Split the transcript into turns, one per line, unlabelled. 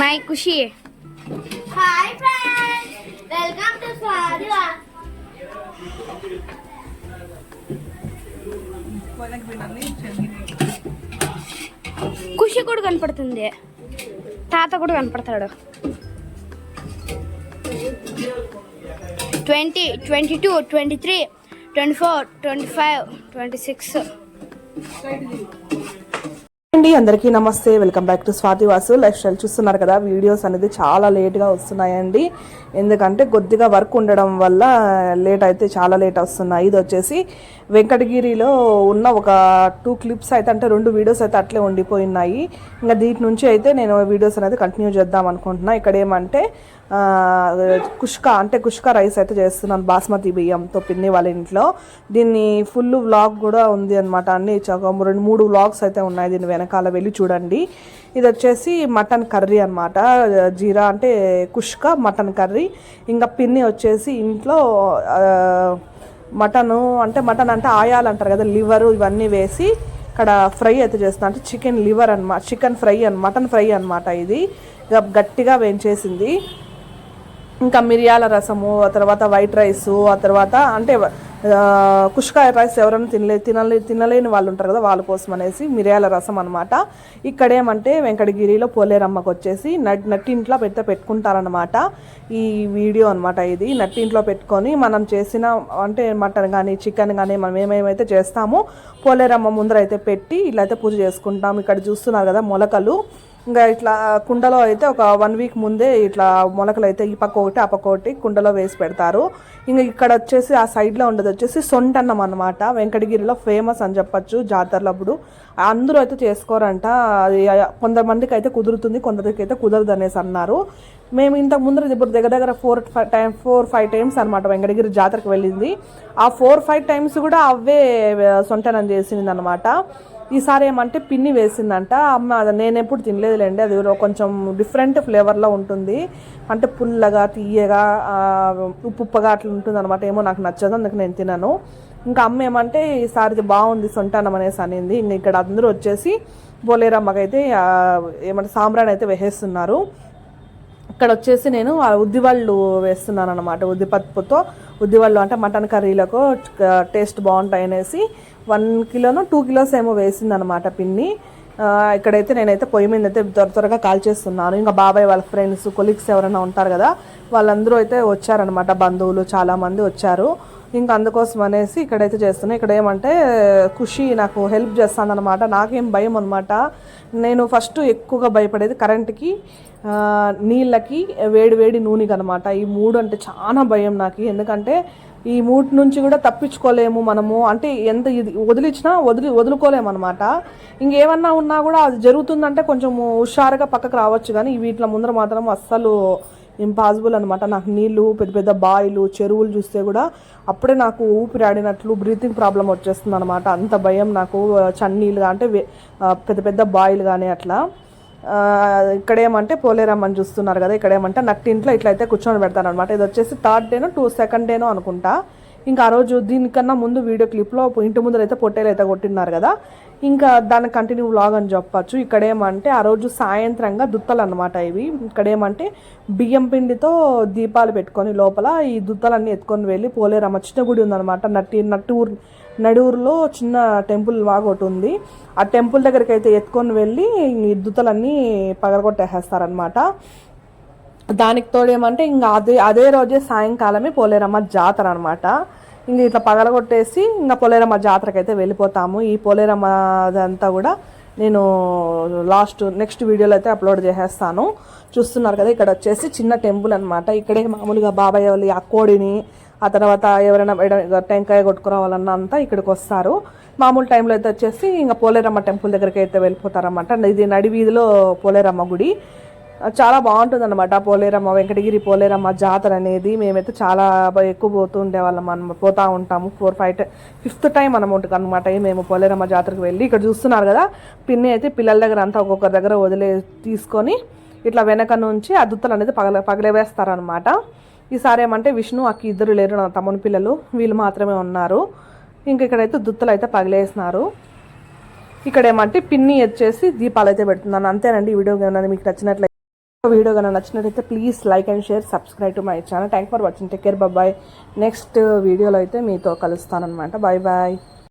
My Khushi
hi friends welcome to స్వాదివా
Khushi కూడా కనపడుతుంది తాత కూడా కనపడతాడు twenty twenty two twenty three twenty four twenty five twenty six
అండి అందరికీ నమస్తే. Welcome back to Swathi Vasu. Lifestyle చూస్తున్నారు కదా వీడియోస్ అనేది చాలా లేట్గా వస్తున్నాయండి. ఎందుకంటే కొద్దిగా వర్క్ ఉండడం వల్ల లేట్ అయితే చాలా లేట్ వస్తున్నాయి. ఇది వచ్చేసి వెంకటగిరిలో ఉన్న ఒక టూ క్లిప్స్ అయితే అంటే రెండు వీడియోస్ అయితే అట్లే ఉండిపోయినాయి. ఇంకా దీని నుంచి అయితే నేను వీడియోస్ అనేది కంటిన్యూ చేద్దాం అనుకుంటున్నా. ఇక్కడ ఏమంటే కుష్క అంటే కుష్క రైస్ అయితే చేస్తున్నాను బాస్మతి బియ్యంతో పిన్ని వాళ్ళ ఇంట్లో. దీన్ని ఫుల్ వ్లాగ్ కూడా ఉంది అనమాట అన్ని రెండు మూడు వ్లాగ్స్ అయితే ఉన్నాయి దీని వెనకాల వెళ్ళి చూడండి. ఇది వచ్చేసి మటన్ కర్రీ అనమాట జీరా అంటే కుష్క మటన్ కర్రీ. ఇంకా పిన్ని వచ్చేసి ఇంట్లో మటను అంటే మటన్ అంటే ఆయాలు అంటారు కదా లివరు ఇవన్నీ వేసి ఇక్కడ ఫ్రై అయితే చేస్తున్నా. అంటే చికెన్ లివర్ అనమాట chicken fry and mutton fry అనమాట ఇది. గట్టిగా వేయించేసింది. ఇంకా మిరియాల రసము ఆ తర్వాత వైట్ రైస్ ఆ తర్వాత అంటే కుష్కాయ రైస్ ఎవరైనా తినలే తినలే తినలేని వాళ్ళు ఉంటారు కదా వాళ్ళ కోసం అనేసి మిరియాల రసం అనమాట ఇక్కడేమంటే వెంకటగిరిలో పోలేరమ్మకు వచ్చేసి నట్ నట్టింట్లో పెద్ద పెట్టుకుంటారనమాట ఈ వీడియో అనమాట ఇది. నట్టింట్లో పెట్టుకొని మనం చేసిన అంటే మటన్ కానీ చికెన్ కానీ మనం ఏమేమైతే చేస్తామో పోలేరమ్మ ముందర అయితే పెట్టి ఇలా అయితే పూజ చేసుకుంటాం. ఇక్కడ చూస్తున్నారు కదా మొలకలు. ఇంకా ఇట్లా కుండలో అయితే ఒక వన్ వీక్ ముందే ఇట్లా మొలకలు అయితే ఈ పక్క ఒకటి ఆ పక్క ఒకటి కుండలో వేసి పెడతారు. ఇంకా ఇక్కడ వచ్చేసి ఆ సైడ్లో ఉండేది వచ్చేసి సొంటన్నం అనమాట వెంకటగిరిలో ఫేమస్ అని చెప్పొచ్చు జాతరలప్పుడు అందరూ అయితే చేసుకోరంట. అది కొంతమందికి అయితే కుదురుతుంది కొందరికి అయితే కుదరదు అనేసి అన్నారు. మేము ఇంతకు ముందర ఇప్పుడు దగ్గర దగ్గర four five time four five times అనమాట వెంకటగిరి జాతరకు వెళ్ళింది. ఆ ఫోర్ ఫైవ్ టైమ్స్ కూడా అవే సొంటనం చేసింది అనమాట ఈసారి ఏమంటే పిన్ని వేసిందంట. అమ్మ అది నేను ఎప్పుడు తినలేదులేండి. అది కొంచెం డిఫరెంట్ ఫ్లేవర్లో ఉంటుంది. అంటే పుల్లగా తీయగా ఉప్పు ఉప్పగా అట్లా ఉంటుంది అనమాట ఏమో నాకు నచ్చదు అందుకు నేను తినను. ఇంకా అమ్మ ఏమంటే ఈసారి బాగుంది సొంటానం అనేసి అనింది. ఇంక ఇక్కడ అందరూ వచ్చేసి బోలేరమ్మకైతే ఆ, ఏమంటే సాంబ్రాణి అయితే వేసేస్తున్నారు. ఇక్కడ వచ్చేసి నేను ఉద్దివాళ్ళు ఉద్దివళ్ళు వేస్తున్నాను అనమాట ఉద్దిపప్పుతో ఉద్దివాళ్ళు అంటే మటన్ కర్రీలకు టేస్ట్ బాగుంటాయి అనేసి వన్ కిలోను టూ కిలోస్ ఏమో వేసిందనమాట పిన్ని. ఇక్కడైతే నేనైతే పొయ్యి మీద అయితే త్వర త్వరగా కాల్ చేస్తున్నాను. ఇంకా బాబాయ్ వాళ్ళ ఫ్రెండ్స్ కొలీగ్స్ ఎవరైనా ఉంటారు కదా వాళ్ళందరూ అయితే వచ్చారనమాట బంధువులు చాలామంది వచ్చారు. ఇంకా అందుకోసం అనేసి ఇక్కడైతే చేస్తున్నా. ఇక్కడ ఏమంటే ఖుషి నాకు హెల్ప్ చేస్తాను నాకేం భయం అనమాట నేను ఫస్ట్ ఎక్కువగా భయపడేది కరెంట్కి నీళ్ళకి వేడి వేడి నూనెకి అనమాట ఈ మూడు అంటే చాలా భయం నాకు. ఎందుకంటే ఈ మూటి నుంచి కూడా తప్పించుకోలేము మనము. అంటే ఎంత ఇది వదిలిచ్చినా వదిలి వదులుకోలేము అనమాట ఇంకేమన్నా ఉన్నా కూడా అది జరుగుతుందంటే కొంచెం హుషారుగా పక్కకు రావచ్చు. కానీ వీటిలో ముందర మాత్రం అస్సలు ఇంపాసిబుల్ అనమాట నాకు నీళ్ళు పెద్ద పెద్ద బాయిలు చెరువులు చూస్తే కూడా అప్పుడే నాకు ఊపిరి ఆడినట్లు బ్రీతింగ్ ప్రాబ్లం వచ్చేస్తుంది అనమాట అంత భయం నాకు చన్నీళ్ళు అంటే వే- పెద్ద పెద్ద బాయిలు కానీ అట్లా. ఇక్కడేమంటే పోలేరమ్మని చూస్తున్నారు కదా ఇక్కడేమంటే నట్టింట్లో ఇట్లా అయితే కూర్చొని పెడతాను అనమాట ఇది వచ్చేసి థర్డ్ డేనో టూ సెకండ్ డేనో అనుకుంటా. ఇంకా ఆ రోజు దీనికన్నా ముందు వీడియో క్లిప్లో ఇంటి ముందర అయితే పొట్టేలు అయితే కొట్టినారు కదా. ఇంకా దాని కంటిన్యూ వ్లాగ్ అని చెప్పచ్చు. ఇక్కడ ఏమంటే ఆ రోజు సాయంత్రంగా దుత్తలు అనమాట ఇవి. ఇక్కడేమంటే బియ్యం పిండితో దీపాలు పెట్టుకొని లోపల ఈ దుత్తలన్నీ ఎత్తుకొని వెళ్ళి పోలేరమ్మ చిన్న గుడి ఉందన్నమాట. నట్టి నట్టూరు నడూరులో చిన్న టెంపుల్ లాగా ఒకటి ఉంది. ఆ టెంపుల్ దగ్గరికి అయితే ఎత్తుకొని వెళ్ళి ఈ దుత్తలన్నీ పగలగొట్టేసేస్తారనమాట దానికి తోడేమంటే ఇంకా అదే అదే రోజే సాయంకాలమే పోలేరమ్మ జాతర అనమాట ఇంక ఇట్లా పగలగొట్టేసి ఇంకా పోలేరమ్మ జాతరకి అయితే వెళ్ళిపోతాము. ఈ పోలేరమ్మ అదంతా కూడా నేను లాస్ట్ నెక్స్ట్ వీడియోలో అయితే అప్లోడ్ చేసేస్తాను. చూస్తున్నారు కదా ఇక్కడ వచ్చేసి చిన్న టెంపుల్ అనమాట ఇక్కడే మామూలుగా బాబాయ్ వాళ్ళు ఆ కోడిని ఆ తర్వాత ఎవరైనా ఎడ- టెంకాయ కొట్టుకురావాలన్నా అంతా ఇక్కడికి వస్తారు. మామూలు టైంలో అయితే వచ్చేసి ఇంకా పోలేరమ్మ టెంపుల్ దగ్గరికి అయితే వెళ్ళిపోతారన్నమాట. ఇది నడి వీధిలో పోలేరమ్మ గుడి. చాలా బాగుంటుంది అనమాట పోలేరమ్మ వెంకటగిరి పోలేరమ్మ జాతర అనేది మేమైతే చాలా ఎక్కువ పోతూ ఉండేవాళ్ళం మనం పోతా ఉంటాము. ఫోర్ ఫైవ్ ఫిఫ్త్ టైం అనమాట అనమాట మేము పోలేరమ్మ జాతరకు వెళ్ళి ఇక్కడ చూస్తున్నారు కదా పిన్ని అయితే పిల్లల దగ్గర అంతా ఒక్కొక్క దగ్గర వదిలే తీసుకొని ఇట్లా వెనక నుంచి ఆ దుత్తలు అనేది పగల పగలవేస్తారనమాట ఈసారి ఏమంటే విష్ణు అక్క ఇద్దరు లేరు నా తమ్ముని పిల్లలు వీళ్ళు మాత్రమే ఉన్నారు. ఇంక ఇక్కడైతే దుత్తలు అయితే పగిలేసినారు. ఇక్కడ ఏమంటే పిన్ని వచ్చేసి దీపాలు అయితే పెడుతున్నాను అంతేనండి ఈ వీడియో మీకు నచ్చినట్లయితే వీడియో కనుక నచ్చినట్లయితే please like and share subscribe to my channel. Thank for watching take care bye next వీడియోలో అయితే మీతో కలుస్తానమాట బాయ్ బాయ్